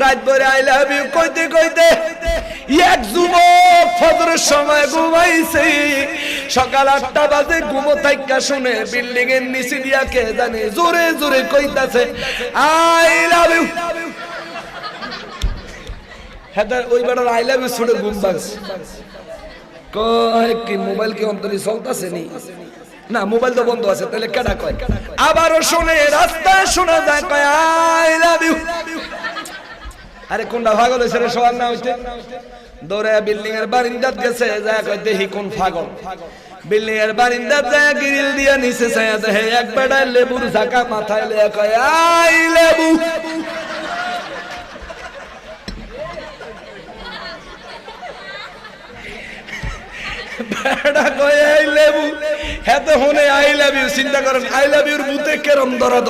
রাত ভরে I love you কইতে কইতে এক যুবক ফজরের সময় ঘুমাইছে। সকাল আটটা বাজে, ঘুমো থাইকা শুনে বিল্ডিং এর নিচে দিয়া কে জানে জোরে জোরে কইতাছে আই লাভ ইউ হ্যাঁ ওই বেটার আই লাভ ইউ শুনে ঘুম ভাঙছে। কয়, কি মোবাইল কি অন্তরে চলতেছে নি? না, মোবাইল তো বন্ধ আছে, তাহলে কেডা কয়? আবারও শুনে রাস্তায় শোনা যায়, কয় আই লাভ ইউ আরে কোনটা পাগল হয়েছে সবার না হইতে দৌড়ে বিল্ডিং এর বারিন্দাত গেছে যা কয়, দেখি কোন পাগল। বিল্ডিং এর বারিন্দাত দিয়ে নিচে ছায়া দেখে, এক বেড়ায় লেবুর ঝাঁকা মাথায় লে কয় লেবু। কয় আই লেবু। হ্যাঁ আই লাভ ইউ। চিন্তা করেন, আই লাভ ইউর বুতে কেরম ধরা